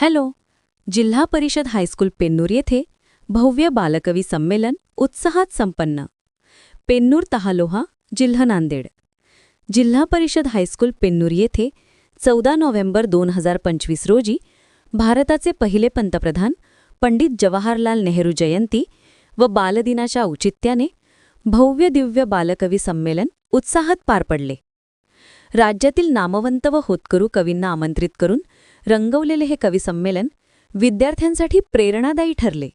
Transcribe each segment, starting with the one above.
Hello जिल्हा परिषद high school पेन्नूर येथे भव्य बालकवी संमेलन उत्साहात संपन्न. पेन्नूर तहालोहा जिल्हा नांदेड. जिल्हा परिषद हायस्कूल पेन्नूर येथे चौदा नोव्हेंबर दोन हजार पंचवीस रोजी भारताचे पहिले पंतप्रधान पंडित जवाहरलाल नेहरू जयंती व बालदिनाच्या औचित्याने भव्य दिव्य बालकवी संमेलन उत्साहात पार पडले. राज्यातील नामवंत व होतकरू कवींना आमंत्रित करून रंगवलेले हे कविसंमेलन विद्यार्थ्यांसाठी प्रेरणादायी ठरले.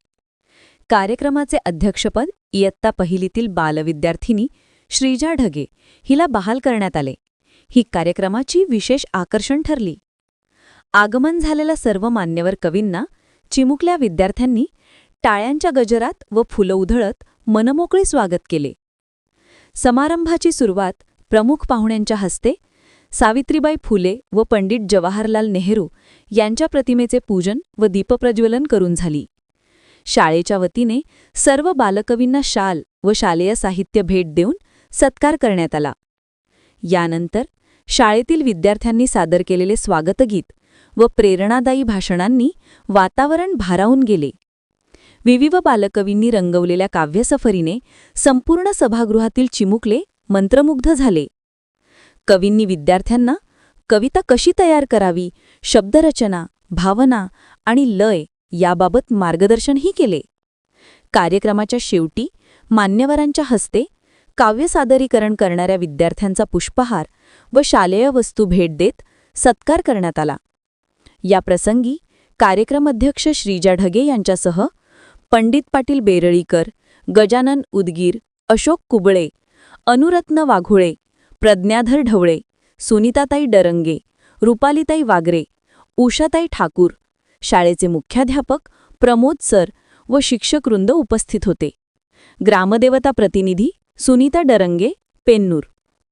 कार्यक्रमाचे अध्यक्षपद इयत्ता पहिलीतील बालविद्यार्थिनी श्रीजा ढगे हिला बहाल करण्यात आले. ही कार्यक्रमाची विशेष आकर्षण ठरली. आगमन झालेल्या सर्व मान्यवर कवींना चिमुकल्या विद्यार्थ्यांनी टाळ्यांच्या गजरात व फुलं उधळत मनमोकळे स्वागत केले. समारंभाची सुरुवात प्रमुख पाहुण्यांच्या हस्ते सावित्रीबाई फुले व पंडित जवाहरलाल नेहरू यांच्या प्रतिमेचे पूजन व दीपप्रज्वलन करून झाली. शाळेच्या वतीने सर्व बालकवींना शाल व शालेय साहित्य भेट देऊन सत्कार करण्यात आला. यानंतर शाळेतील विद्यार्थ्यांनी सादर केलेले स्वागतगीत व प्रेरणादायी भाषणांनी वातावरण भारावून गेले. विविध बालकवींनी रंगवलेल्या काव्यसफरीने संपूर्ण सभागृहातील चिमुकले मंत्रमुग्ध झाले. कवींनी विद्यार्थ्यांना कविता कशी तयार करावी शब्दरचना भावना आणि लय याबाबत मार्गदर्शनही केले. कार्यक्रमाच्या शेवटी मान्यवरांच्या हस्ते काव्य सादरीकरण करणाऱ्या विद्यार्थ्यांचा पुष्पहार व शालेय वस्तू भेट देत सत्कार करण्यात आला. या प्रसंगी कार्यक्रम अध्यक्ष श्रीजा ढगे यांच्यासह पंडित पाटील बेरळीकर गजानन उदगीर अशोक कुबळे अनुरत्न वाघुळे प्रज्ञाधर ढवळे सुनीताताई डरंगे रुपालीताई वागरे उषाताई ठाकूर शाळेचे मुख्याध्यापक प्रमोद सर व शिक्षकवृंद उपस्थित होते. ग्रामदेवता प्रतिनिधी सुनीता डरंगे पेन्नूर.